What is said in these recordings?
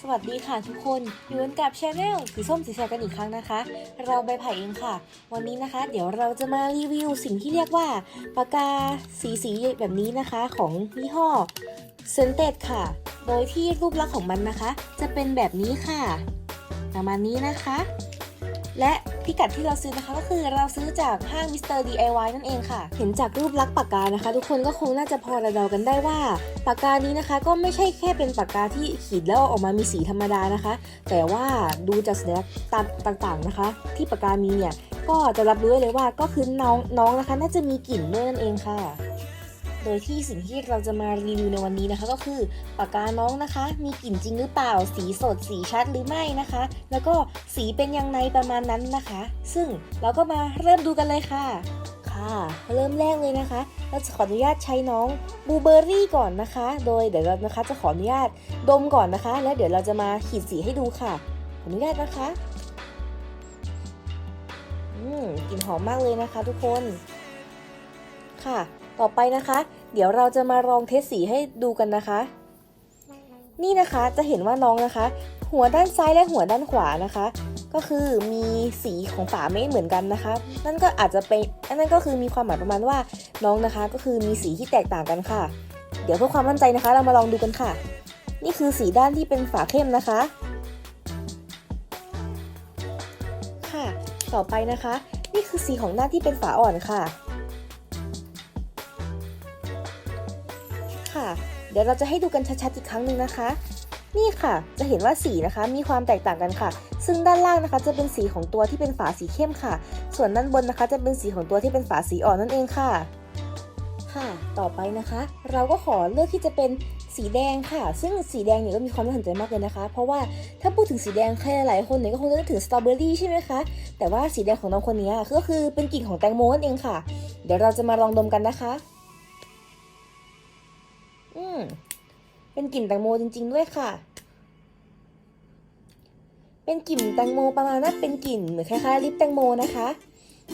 สวัสดีค่ะทุกคนอยู่กันกับช anel สีส้มสีแสดกันอีกครั้งนะคะ เราใบไผ่เองค่ะ วันนี้นะคะ เดี๋ยวเราจะมารีวิวสิ่งที่เรียกว่าปากกาสีสีแบบนี้นะคะของยี่ห้อเซนเต d ค่ะ โดยที่รูปลักษณ์ของมันนะคะ จะเป็นแบบนี้ค่ะ ประมาณนี้นะคะ และ พิกัดที่เราซื้อนะคะก็คือเราซื้อจากห้างมิสเตอร์ DIY นั่นเองค่ะ เห็นจากรูปลักษณ์ปากกานะคะ ทุกคนก็คงน่าจะพอระเดากันได้ว่า ปากกานี้นะคะ ก็ไม่ใช่แค่เป็นปากกาที่ขีดแล้วออกมามีสีธรรมดานะคะ แต่ว่าดูจากสัญลักษณ์ต่างๆนะคะ ที่ปากกามีเนี่ยก็จะรับรู้ได้เลยว่าก็คือน้องน้องนะคะ น่าจะมีกลิ่นด้วยนั่นเองค่ะ โดยที่สิ่งที่เราจะมารีวิวในวันนี้นะคะ ก็คือปากกาน้องนะคะ มีกลิ่นจริงหรือเปล่า สีสดสีชัดหรือไม่นะคะ แล้วก็สีเป็นยังไงประมาณนั้นนะคะ ซึ่งเราก็มาเริ่มดูกันเลยค่ะ ค่ะ เริ่มแรกเลยนะคะ เราจะขออนุญาตใช้น้องบูเบอรี่ก่อนนะคะ โดยเดี๋ยวเรานะคะจะขออนุญาตดมก่อนนะคะ แล้วเดี๋ยวเราจะมาขีดสีให้ดูค่ะขออนุญาตนะคะอืมกลิ่นหอมมากเลยนะคะ ทุกคนค่ะ ต่อไปนะคะ เดี๋ยวเราจะมาลองเทสสีให้ดูกันนะคะ นี่นะคะจะเห็นว่าน้องนะคะ หัวด้านซ้ายและหัวด้านขวานะคะ ก็คือมีสีของฝาไม่เหมือนกันนะคะ นั่นก็อาจจะเป็นนนั้นก็คือมีความหมายประมาณว่าน้องนะคะ ก็คือมีสีที่แตกต่างกันค่ะ เดี๋ยวเพื่อความมั่นใจนะคะ เรามาลองดูกันค่ะ นี่คือสีด้านที่เป็นฝาเข้มนะคะ ค่ะ ต่อไปนะคะ นี่คือสีของด้าที่เป็นฝาอ่อนค่ะ ค่ะ เดี๋ยวเราจะให้ดูกันชัดๆอีกครั้งหนึ่งนะคะ นี่ค่ะ จะเห็นว่าสีนะคะ มีความแตกต่างกันค่ะ ซึ่งด้านล่างนะคะ จะเป็นสีของตัวที่เป็นฝาสีเข้มค่ะ ส่วนด้านบนนะคะ จะเป็นสีของตัวที่เป็นฝาสีอ่อนนั่นเองค่ะ ค่ะ ต่อไปนะคะ เราก็ขอเลือกที่จะเป็นสีแดงค่ะ ซึ่งสีแดงเนี่ยก็มีความน่าสนใจมากเลยนะคะ เพราะว่าถ้าพูดถึงสีแดงใครหลายๆคนเนี่ยก็คงจะนึกถึงสตรอเบอรี่ใช่ไหมคะ แต่ว่าสีแดงของน้องคนนี้ก็คือเป็นกลิ่นของแตงโมนั่นเองค่ะ เดี๋ยวเราจะมาลองดมกันนะคะ เป็นกลิ่นแตงโมจริง ๆ ด้วยค่ะ เป็นกลิ่นแตงโมประมาณนั้นเป็นกลิ่นเหมือนคล้ายๆลิปแตงโมนะคะ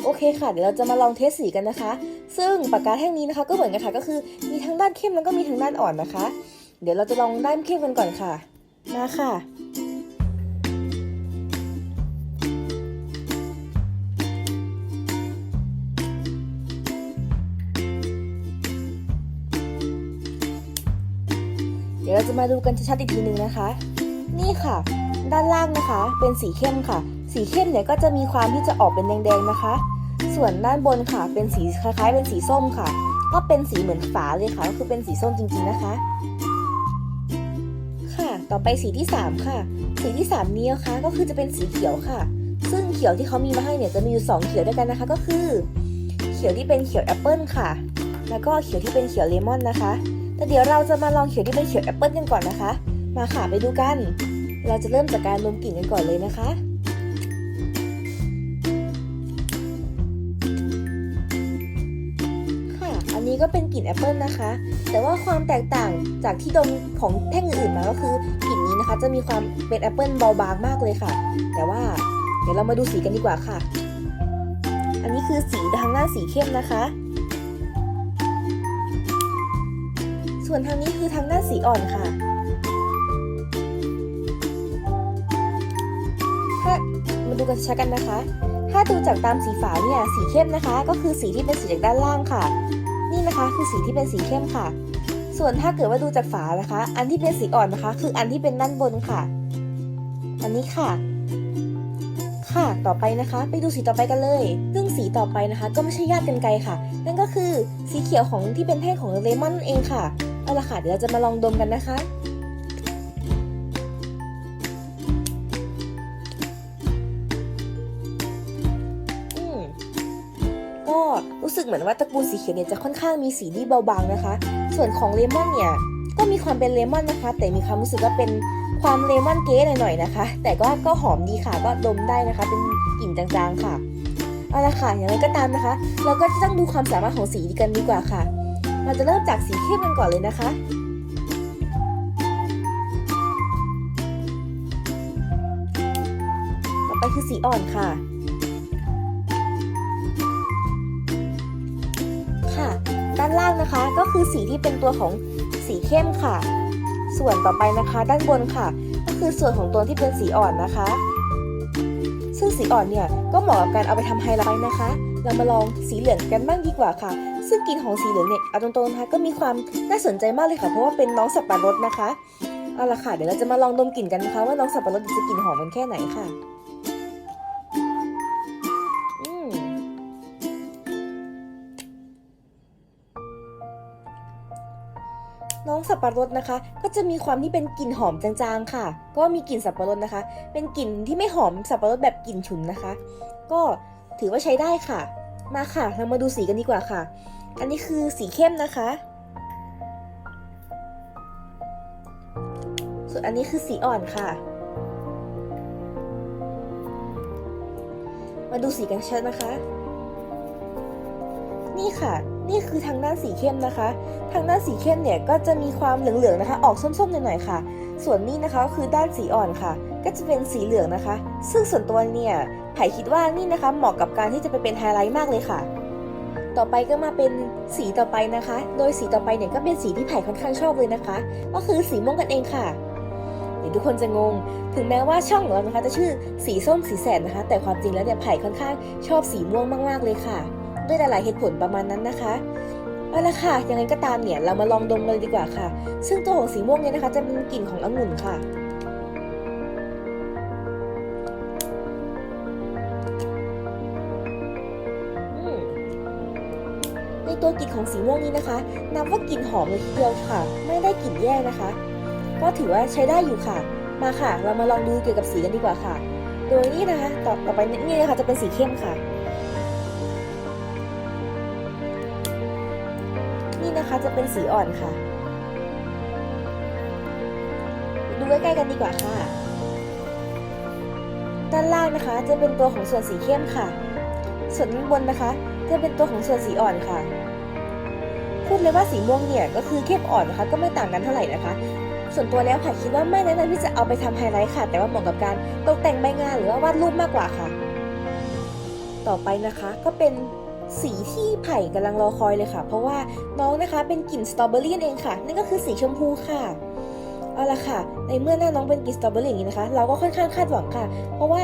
โอเคค่ะ เดี๋ยวเราจะมาลองเทสสีกันนะคะ ซึ่งปากกาแท่งนี้นะคะ ก็เหมือนกันค่ะ ก็คือมีทั้งด้านเข้มแล้วก็มีทั้งด้านอ่อนนะคะ เดี๋ยวเราจะลองด้านเข้มกันก่อนค่ะ มาค่ะ ดี๋ยวเราจะมาดูกันชัดๆอีกทีหนึ่งนะคะ นี่ค่ะ ด้านล่างนะคะ เป็นสีเข้มค่ะ สีเข้มเนี่ยก็จะมีความที่จะออกเป็นแดงๆนะคะ ส่วนด้านบนค่ะ เป็นสีคล้ายๆ เป็นสีส้มค่ะ ก็เป็นสีเหมือนฝาเลยค่ะ ก็คือเป็นสีส้มจริงๆนะคะ ค่ะ ต่อไปสีที่ 3 ค่ะ สีที่ 3 นี้นะคะ ก็คือจะเป็นสีเขียวค่ะ ซึ่งเขียวที่เขามีมาให้เนี่ยจะมีอยู่2เขียวด้วยกันนะคะ ก็คือ เขียวที่เป็นเขียวแอปเปิลค่ะ แล้วก็เขียวที่เป็นเขียวเลมอนนะคะ แต่เดี๋ยวเราจะมาลองเขียวที่เป็นเขียวแอปเปิลกันก่อนนะคะ มาค่ะไปดูกัน เราจะเริ่มจากการดมกลิ่นกันก่อนเลยนะคะค่ะอันนี้ก็เป็นกลิ่นแอปเปิลนะคะ แต่ว่าความแตกต่างจากที่ดมของแท่งอื่นๆมาก็คือกลิ่นนี้นะคะ จะมีความเป็นแอปเปิลเบาบางมากเลยค่ะ แต่ว่าเดี๋ยวเรามาดูสีกันดีกว่าค่ะ อันนี้คือสีทางหน้าสีเข้มนะคะ ส่วนทางนี้คือทางด้านสีอ่อนค่ะ ถ้ามาดูกันชัดกันนะคะ ถ้าดูจากตามสีฝาเนี่ยสีเข้มนะคะ ก็คือสีที่เป็นสีจากด้านล่างค่ะ นี่นะคะคือสีที่เป็นสีเข้มค่ะ ส่วนถ้าเกิดว่าดูจากฝานะคะ อันที่เป็นสีอ่อนนะคะ คืออันที่เป็นด้านบนค่ะ อันนี้ค่ะค่ะต่อไปนะคะ ไปดูสีต่อไปกันเลย ซึ่งสีต่อไปนะคะ ก็ไม่ใช่ญาติกันไกลค่ะ นั่นก็คือสีเขียวของที่เป็นแท่งของเลมอนนั่นเองค่ะ เอาละค่ะเดี๋ยวเราจะมาลองดมกันนะคะ อืมก็รู้สึกเหมือนว่าตระกูลสีเขียวเนี่ยจะค่อนข้างมีสีที่เบาบางนะคะ ส่วนของเลมอนเนี่ยก็มีความเป็นเลมอนนะคะ แต่มีความรู้สึกว่าเป็นความเลมอนเก๊หน่อยๆนะคะ แต่ก็ก็หอมดีค่ะ ก็ดมได้นะคะ เป็นกลิ่นจางๆค่ะ เอาละค่ะ อย่างไรก็ตามนะคะ เราก็จะต้องดูความสามารถของสีกันดีกว่าค่ะ เราจะเริ่มจากสีเข้มกันก่อนเลยนะคะ ต่อไปคือสีอ่อนค่ะ ค่ะ ด้านล่างนะคะก็คือสีที่เป็นตัวของสีเข้มค่ะ ส่วนต่อไปนะคะด้านบนค่ะ ก็คือส่วนของตัวที่เป็นสีอ่อนนะคะ ซึ่งสีอ่อนเนี่ยก็เหมาะกับการเอาไปทำไฮไลท์นะคะ เรามาลองสีเหลืองกันบ้างดีกว่าค่ะ ซึ่งกลิ่นของสีเหลืองเนี่ยเอาตรงๆนะคะก็มีความน่าสนใจมากเลยค่ะ เพราะว่าเป็นน้องสับปะรดนะคะเอาละค่ะเดี๋ยวเราจะมาลองดมกลิ่นกันนะคะ ว่าน้องสับปะรดจะกลิ่นหอมมันแค่ไหนค่ะน้องสับปะรดนะคะ ก็จะมีความที่เป็นกลิ่นหอมจางๆค่ะ ก็มีกลิ่นสับปะรดนะคะ เป็นกลิ่นที่ไม่หอมสับปะรดแบบกลิ่นฉุนนะคะ ก็ถือว่าใช้ได้ค่ะ มาค่ะ เรามาดูสีกันดีกว่าค่ะ อันนี้คือสีเข้มนะคะ ส่วนอันนี้คือสีอ่อนค่ะ มาดูสีกันชัดนะคะ นี่ค่ะ นี่คือทางด้านสีเข้มนะคะ ทางด้านสีเข้มเนี่ยก็จะมีความเหลืองๆนะคะ ออกส้มๆหน่อยๆค่ะ ส่วนนี้นะคะก็คือด้านสีอ่อนค่ะ ก็จะเป็นสีเหลืองนะคะ ซึ่งส่วนตัวเนี่ยไผ่คิดว่านี่นะคะ เหมาะกับการที่จะไปเป็นไฮไลท์มากเลยค่ะ ต่อไปก็มาเป็นสีต่อไปนะคะ โดยสีต่อไปเนี่ยก็เป็นสีที่ไผ่ค่อนข้างชอบเลยนะคะ ก็คือสีม่วงกันเองค่ะเดี๋ยวทุกคนจะงง ถึงแม้ว่าช่องของเรานะคะ จะชื่อสีส้มสีแสดนะคะ แต่ความจริงแล้วเนี่ยไผ่ค่อนข้างชอบสีม่วงมากๆเลยค่ะ ด้วยหลายๆเหตุผลประมาณนั้นนะคะเอาละค่ะยังไงก็ตามเนี่ยเรามาลองดมเลยดีกว่าค่ะ ซึ่งตัวของสีม่วงเนี่ยนะคะ จะเป็นกลิ่นขององุ่นค่ะ ตัวกลิ่นของสีม่วงนี้นะคะ นับว่ากลิ่นหอมเลยทีเดียวค่ะ ไม่ได้กลิ่นแย่นะคะ ก็ถือว่าใช้ได้อยู่ค่ะ มาค่ะ เรามาลองดูเกี่ยวกับสีกันดีกว่าค่ะ โดยนี่นะคะ ต่อต่อไปนี่นะคะจะเป็นสีเข้มค่ะ นี่นะคะจะเป็นสีอ่อนค่ะ ดูใกล้ๆกันดีกว่าค่ะ ด้านล่างนะคะจะเป็นตัวของส่วนสีเข้มค่ะ ส่วนด้านบนนะคะจะเป็นตัวของส่วนสีอ่อนค่ะ พูดเลยว่าสีม่วงเนี่ยก็คือเข้มอ่อนนะคะก็ไม่ต่างกันเท่าไหร่นะคะ ส่วนตัวแล้วค่ะคิดว่าไม่แนะนำที่จะเอาไปทำไฮไลท์ค่ะ แต่ว่าเหมาะกับการตกแต่งใบงานหรือว่าวาดรูปมากกว่าค่ะ ต่อไปนะคะก็เป็นสีที่ไผ่กำลังรอคอยเลยค่ะ เพราะว่าน้องนะคะเป็นกลิ่นสตรอเบอรี่เองค่ะ นั่นก็คือสีชมพูค่ะเอาละค่ะ ในเมื่อหน้าน้องเป็นกลิ่นสตรอเบอรี่อย่างนี้นะคะ เราก็ค่อนข้างคาดหวังค่ะ เพราะว่า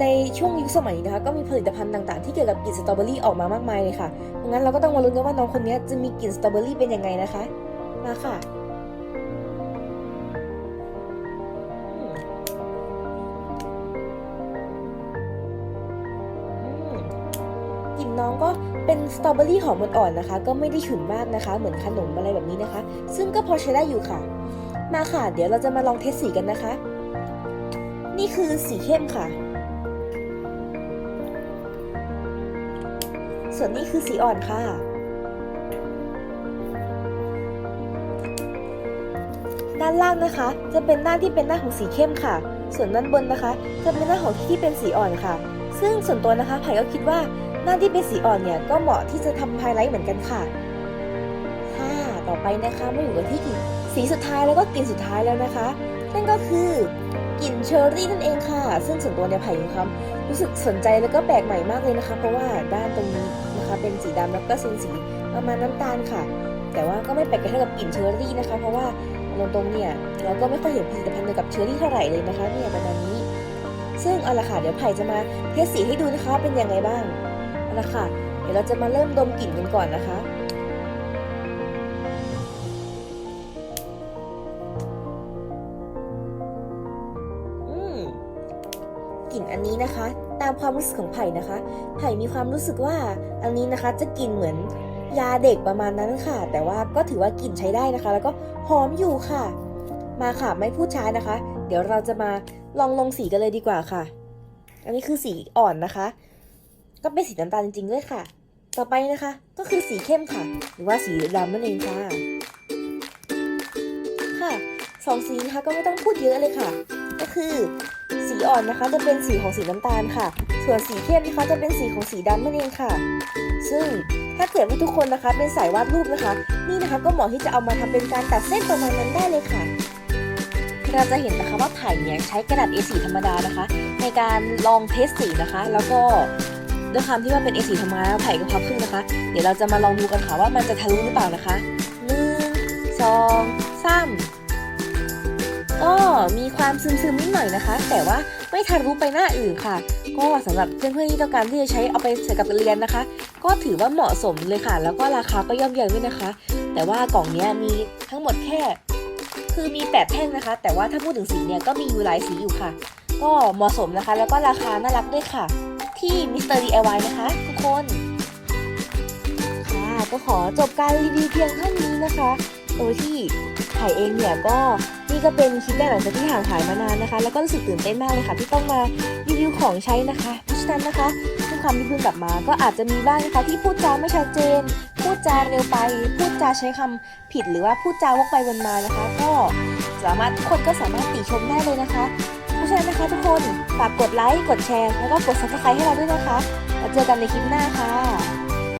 ในช่วงยุคสมัยนี้นะคะก็มีผลิตภัณฑ์ต่างๆ ที่เกี่ยวกับกลิ่นสตรอเบอรี่ออกมามากมายเลยค่ะเพราะงั้นเราก็ต้องมาลุ้นกันว่าน้องคนนี้จะมีกลิ่นสตรอเบอรี่เป็นยังไงนะคะ มาค่ะกลิ่นน้องก็เป็นสตรอเบอรี่หอมอ่อนๆนะคะ ก็ไม่ได้ฉุนมากนะคะ เหมือนขนมอะไรแบบนี้นะคะ ซึ่งก็พอใช้ได้อยู่ค่ะ มาค่ะ เดี๋ยวเราจะมาลองเทสสีกันนะคะ นี่คือสีเข้มค่ะ ส่วนนี้คือสีอ่อนค่ะ ด้านล่างนะคะ จะเป็นหน้าที่เป็นหน้าของสีเข้มค่ะ ส่วนด้านบนนะคะ จะเป็นหน้าของที่เป็นสีอ่อนค่ะ ซึ่งส่วนตัวนะคะไผ่ก็คิดว่าหน้าที่เป็นสีอ่อนเนี่ยก็เหมาะที่จะทำไฮไลท์เหมือนกันค่ะค่ะต่อไปนะคะมาอยู่กันที่กลิ่นสีสุดท้ายแล้วก็กลิ่นสุดท้ายแล้วนะคะ นั่นก็คือกลิ่นเชอร์รี่นั่นเองค่ะ ซึ่งส่วนตัวเนี่ยไผ่มีความ รู้สึกสนใจแล้วก็แปลกใหม่มากเลยนะคะ เพราะว่าด้านตรงนี้นะคะเป็นสีดำแล้วก็เป็นสีประมาณน้ำตาลค่ะ แต่ว่าก็ไม่แปลกกันเท่ากับกลิ่นเชอร์รี่นะคะ เพราะว่าตรงๆเนี่ยเราก็ไม่ค่อยเห็นผลิตภัณฑ์เกี่ยวกับเชอร์รี่เท่าไหร่เลยนะคะเนี่ยประมาณนี้ ซึ่งเอาละค่ะเดี๋ยวไผ่จะมาเทสสีให้ดูนะคะเป็นยังไงบ้างเอาละค่ะเดี๋ยวเราจะมาเริ่มดมกลิ่นกันก่อนนะคะ อันนี้นะคะ ตามความรู้สึกของไผ่นะคะ ไผ่มีความรู้สึกว่าอันนี้นะคะจะกลิ่นเหมือนยาเด็กประมาณนั้นค่ะ แต่ว่าก็ถือว่ากลิ่นใช้ได้นะคะ แล้วก็หอมอยู่ค่ะ มาค่ะไม่พูดช้านะคะ เดี๋ยวเราจะมาลองลงสีกันเลยดีกว่าค่ะ อันนี้คือสีอ่อนนะคะ ก็เป็นสีน้ำตาลจริงๆด้วยค่ะ ต่อไปนะคะ ก็คือสีเข้มค่ะ หรือว่าสีดำนั่นเองค่ะ ค่ะสองสีนะคะก็ไม่ต้องพูดเยอะเลยค่ะ ก็คือ อ่อนนะคะจะเป็นสีของสีน้ำตาลค่ะ ส่วนสีเข้มนะคะจะเป็นสีของสีดำนั่นเองค่ะ ซึ่งถ้าเกิดว่าทุกคนนะคะเป็นสายวาดรูปนะคะ นี่นะคะก็เหมาะที่จะเอามาทำเป็นการตัดเส้นประมาณนั้นได้เลยค่ะเราจะเห็นนะคะว่าไผ่เนี่ยใช้กระดาษ A4 ธรรมดานะคะ ในการลองเทสสีนะคะ แล้วก็ด้วยความที่ว่าเป็น A4 ธรรมดาไผ่ก็พับครึ่งนะคะ เดี๋ยวเราจะมาลองดูกันค่ะว่ามันจะทะลุหรือเปล่านะคะหนึ่งสองสาม ก็มีความซึมๆนิดหน่อยนะคะ แต่ว่าไม่ทะลุไปหน้าอื่นค่ะ ก็สำหรับเพื่อนๆที่ต้องการที่จะใช้เอาไปใส่กับเรียนนะคะ ก็ถือว่าเหมาะสมเลยค่ะ แล้วก็ราคาก็ย่อมเยาด้วยนะคะ แต่ว่ากล่องนี้มีทั้งหมดแค่ คือมี8แท่งนะคะ แต่ว่าถ้าพูดถึงสีเนี่ยก็มีอยู่หลายสีอยู่ค่ะ ก็เหมาะสมนะคะ แล้วก็ราคาน่ารักด้วยค่ะ ที่มิสเตอร์ DIY นะคะทุกคนค่ะก็ขอจบการรีวิวเพียงเท่านี้นะคะ โดยที่ไผ่เองเนี่ยก็ นี่ก็เป็นคลิปแรกหลังจากที่ห่างหายมานานนะคะ แล้วก็รู้สึกตื่นเต้นมากเลยค่ะ ที่ต้องมารีวิวของใช้นะคะ เพราะฉะนั้นนะคะทุกคำที่เพิ่งกลับมา ก็อาจจะมีบ้างนะคะที่พูดจาไม่ชัดเจน พูดจาเร็วไป พูดจาใช้คำผิดหรือว่าพูดจาวกไปวนมานะคะ ก็สามารถคนก็สามารถติชมได้เลยนะคะ เพราะฉะนั้นนะคะทุกคนฝากกดไลค์กดแชร์แล้วก็กด subscribe ให้เราด้วยนะคะแล้วเจอกันในคลิปหน้าค่ะ